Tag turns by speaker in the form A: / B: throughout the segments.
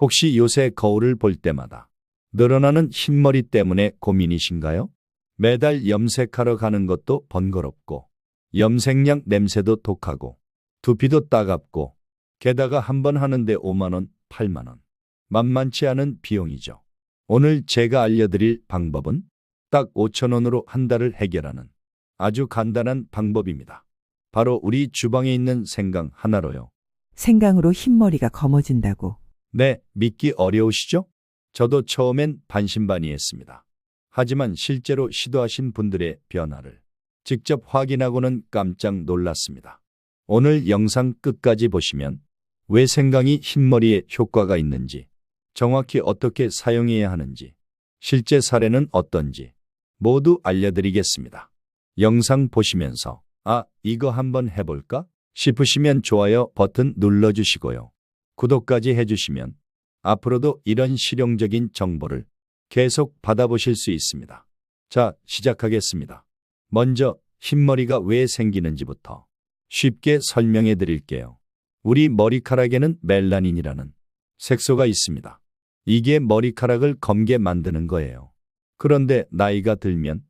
A: 혹시 요새 거울을 볼 때마다 늘어나는 흰머리 때문에 고민이신가요? 매달 염색하러 가는 것도 번거롭고 염색약 냄새도 독하고 두피도 따갑고 게다가 한 번 하는데 5만원, 8만원. 만만치 않은 비용이죠. 오늘 제가 알려드릴 방법은 딱 5천원으로 한 달을 해결하는 아주 간단한 방법입니다. 바로 우리 주방에 있는 생강 하나로요.
B: 생강으로 흰머리가 검어진다고.
A: 네, 믿기 어려우시죠? 저도 처음엔 반신반의했습니다. 하지만 실제로 시도하신 분들의 변화를 직접 확인하고는 깜짝 놀랐습니다. 오늘 영상 끝까지 보시면 왜 생강이 흰머리에 효과가 있는지, 정확히 어떻게 사용해야 하는지, 실제 사례는 어떤지 모두 알려드리겠습니다. 영상 보시면서 아, 이거 한번 해볼까? 싶으시면 좋아요 버튼 눌러주시고요. 구독까지 해주시면 앞으로도 이런 실용적인 정보를 계속 받아보실 수 있습니다. 자, 시작하겠습니다. 먼저 흰머리가 왜 생기는지부터 쉽게 설명해 드릴게요. 우리 머리카락에는 멜라닌이라는 색소가 있습니다. 이게 머리카락을 검게 만드는 거예요. 그런데 나이가 들면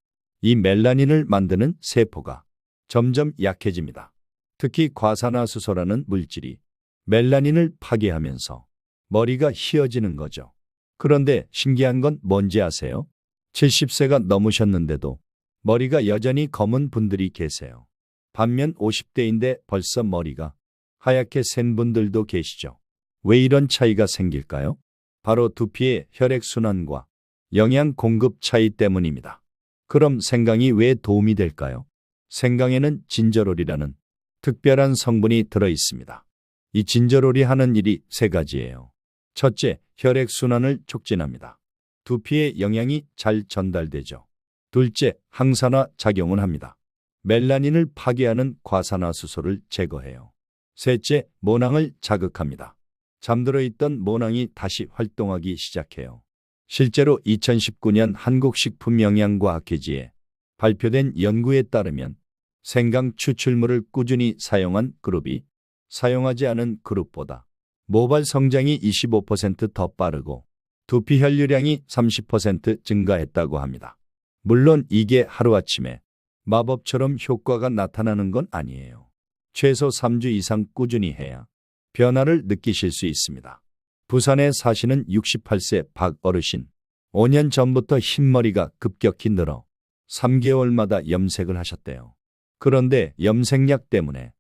A: 이 멜라닌을 만드는 세포가 점점 약해집니다. 특히 과산화수소라는 물질이 멜라닌을 파괴하면서 머리가 희어지는 거죠. 그런데 신기한 건 뭔지 아세요? 70세가 넘으셨는데도 머리가 여전히 검은 분들이 계세요. 반면 50대인데 벌써 머리가 하얗게 센 분들도 계시죠. 왜 이런 차이가 생길까요? 바로 두피의 혈액순환과 영양 공급 차이 때문입니다. 그럼 생강이 왜 도움이 될까요? 생강에는 진저롤이라는 특별한 성분이 들어 있습니다. 이 진저롤이 하는 일이 세 가지예요. 첫째, 혈액순환을 촉진합니다. 두피에 영양이 잘 전달되죠. 둘째, 항산화 작용을 합니다. 멜라닌을 파괴하는 과산화수소를 제거해요. 셋째, 모낭을 자극합니다. 잠들어 있던 모낭이 다시 활동하기 시작해요. 실제로 2019년 한국식품영양과학회지에 발표된 연구에 따르면 생강 추출물을 꾸준히 사용한 그룹이 사용하지 않은 그룹보다 모발 성장이 25%더 빠르고 두피 혈류량이 30% 증가했다고 합니다. 물론 이게 하루아침에 마법처럼 효과가 나타나는 건 아니에요. 최소 3주 이상 꾸준히 해야 변화를 느끼실 수 있습니다. 부산에 사시는 68세 박 어르신. 5년 전부터 흰머리가 급격히 늘어 3개월마다 염색을 하셨대요. 그런데 염색약 때문에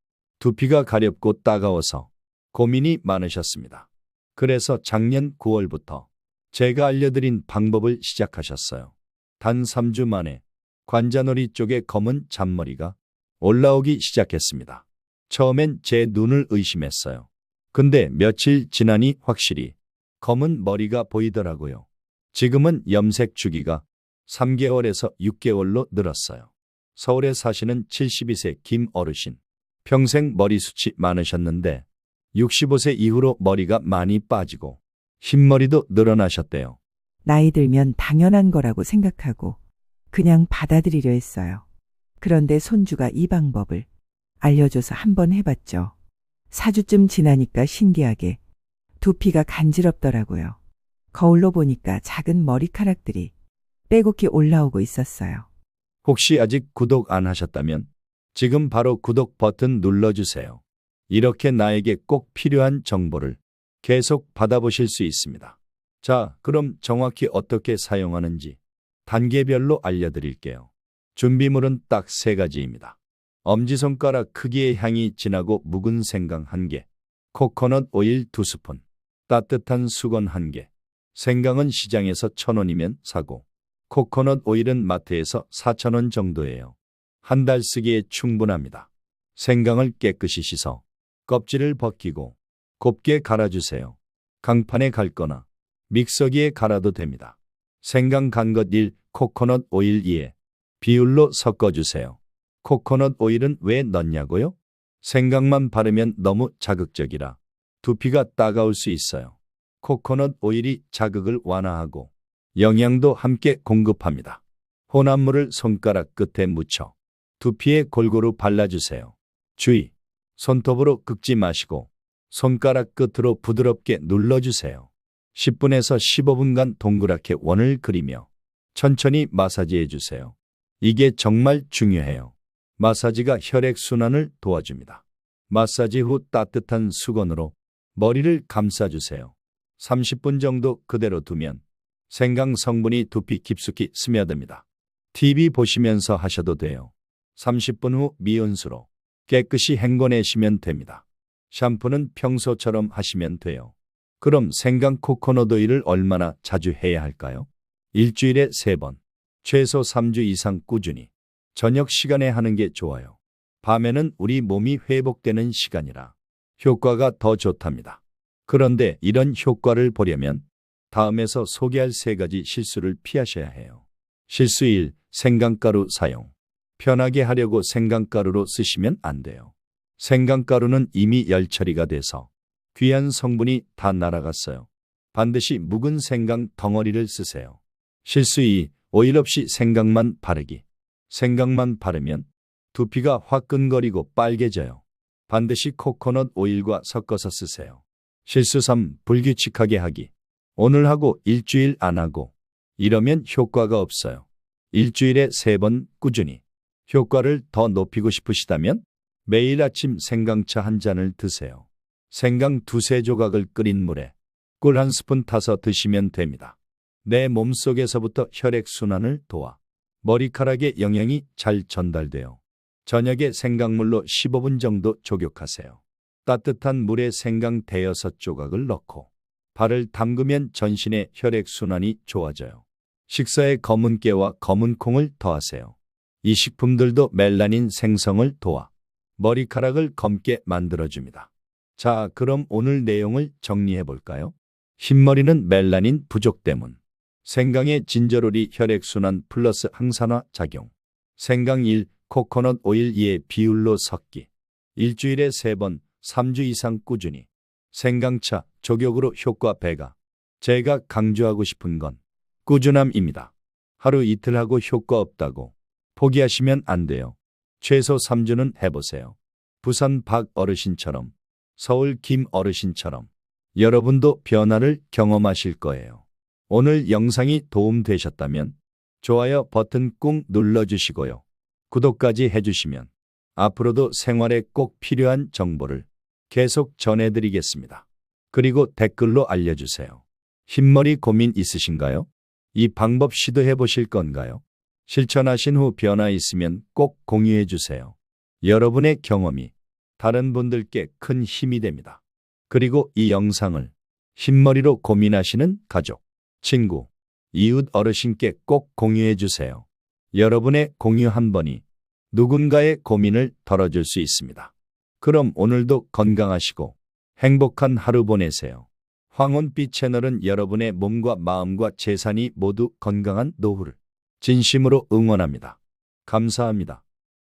A: 두피가 가렵고 따가워서 고민이 많으셨습니다. 그래서 작년 9월부터 제가 알려드린 방법을 시작하셨어요. 단 3주 만에 관자놀이 쪽에 검은 잔머리가 올라오기 시작했습니다. 처음엔 제 눈을 의심했어요. 근데 며칠 지나니 확실히 검은 머리가 보이더라고요. 지금은 염색 주기가 3개월에서 6개월로 늘었어요. 서울에 사시는 72세 김 어르신. 평생 머리숱이 많으셨는데 65세 이후로 머리가 많이 빠지고 흰머리도 늘어나셨대요.
B: 나이 들면 당연한 거라고 생각하고 그냥 받아들이려 했어요. 그런데 손주가 이 방법을 알려줘서 한번 해봤죠. 4주쯤 지나니까 신기하게 두피가 간지럽더라고요. 거울로 보니까 작은 머리카락들이 빼곡히 올라오고 있었어요.
A: 혹시 아직 구독 안 하셨다면 지금 바로 구독 버튼 눌러주세요. 이렇게 나에게 꼭 필요한 정보를 계속 받아보실 수 있습니다. 자, 그럼 정확히 어떻게 사용하는지 단계별로 알려드릴게요. 준비물은 딱 세 가지입니다. 엄지손가락 크기의 향이 진하고 묵은 생강 1개, 코코넛 오일 2스푼, 따뜻한 수건 1개. 생강은 시장에서 1,000원이면 사고, 코코넛 오일은 마트에서 4,000원 정도예요. 한 달 쓰기에 충분합니다. 생강을 깨끗이 씻어 껍질을 벗기고 곱게 갈아주세요. 강판에 갈거나 믹서기에 갈아도 됩니다. 생강 간 것 1, 코코넛 오일 2에 비율로 섞어주세요. 코코넛 오일은 왜 넣냐고요? 생강만 바르면 너무 자극적이라 두피가 따가울 수 있어요. 코코넛 오일이 자극을 완화하고 영양도 함께 공급합니다. 혼합물을 손가락 끝에 묻혀 두피에 골고루 발라주세요. 주의! 손톱으로 긁지 마시고 손가락 끝으로 부드럽게 눌러주세요. 10분에서 15분간 동그랗게 원을 그리며 천천히 마사지해 주세요. 이게 정말 중요해요. 마사지가 혈액순환을 도와줍니다. 마사지 후 따뜻한 수건으로 머리를 감싸주세요. 30분 정도 그대로 두면 생강 성분이 두피 깊숙이 스며듭니다. TV 보시면서 하셔도 돼요. 30분 후 미온수로 깨끗이 헹궈내시면 됩니다. 샴푸는 평소처럼 하시면 돼요. 그럼 생강 코코넛 오일을 얼마나 자주 해야 할까요? 일주일에 3번, 최소 3주 이상 꾸준히 저녁 시간에 하는 게 좋아요. 밤에는 우리 몸이 회복되는 시간이라 효과가 더 좋답니다. 그런데 이런 효과를 보려면 다음에서 소개할 세 가지 실수를 피하셔야 해요. 실수 1. 생강가루 사용. 편하게 하려고 생강가루로 쓰시면 안 돼요. 생강가루는 이미 열 처리가 돼서 귀한 성분이 다 날아갔어요. 반드시 묵은 생강 덩어리를 쓰세요. 실수 2. 오일 없이 생강만 바르기. 생강만 바르면 두피가 화끈거리고 빨개져요. 반드시 코코넛 오일과 섞어서 쓰세요. 실수 3. 불규칙하게 하기. 오늘 하고 일주일 안 하고 이러면 효과가 없어요. 일주일에 3번 꾸준히 효과를 더 높이고 싶으시다면 매일 아침 생강차 한 잔을 드세요. 생강 두세 조각을 끓인 물에 꿀 한 스푼 타서 드시면 됩니다. 내 몸속에서부터 혈액순환을 도와 머리카락에 영양이 잘 전달돼요. 저녁에 생강물로 15분 정도 조격하세요. 따뜻한 물에 생강 대여섯 조각을 넣고 발을 담그면 전신의 혈액순환이 좋아져요. 식사에 검은 깨와 검은 콩을 더하세요. 이 식품들도 멜라닌 생성을 도와 머리카락을 검게 만들어줍니다. 자, 그럼 오늘 내용을 정리해 볼까요? 흰머리는 멜라닌 부족 때문. 생강의 진저로리 혈액순환 플러스 항산화 작용. 생강 1, 코코넛 오일 2의 비율로 섞기. 일주일에 3번, 3주 이상 꾸준히. 생강차, 조격으로 효과 배가. 제가 강조하고 싶은 건 꾸준함입니다. 하루 이틀 하고 효과 없다고 포기하시면 안 돼요. 최소 3주는 해보세요. 부산 박 어르신처럼, 서울 김 어르신처럼 여러분도 변화를 경험하실 거예요. 오늘 영상이 도움되셨다면 좋아요 버튼 꾹 눌러주시고요. 구독까지 해주시면 앞으로도 생활에 꼭 필요한 정보를 계속 전해드리겠습니다. 그리고 댓글로 알려주세요. 흰머리 고민 있으신가요? 이 방법 시도해 보실 건가요? 실천하신 후 변화 있으면 꼭 공유해 주세요. 여러분의 경험이 다른 분들께 큰 힘이 됩니다. 그리고 이 영상을 흰머리로 고민하시는 가족, 친구, 이웃 어르신께 꼭 공유해 주세요. 여러분의 공유 한 번이 누군가의 고민을 덜어줄 수 있습니다. 그럼 오늘도 건강하시고 행복한 하루 보내세요. 황혼빛 채널은 여러분의 몸과 마음과 재산이 모두 건강한 노후를 진심으로 응원합니다. 감사합니다.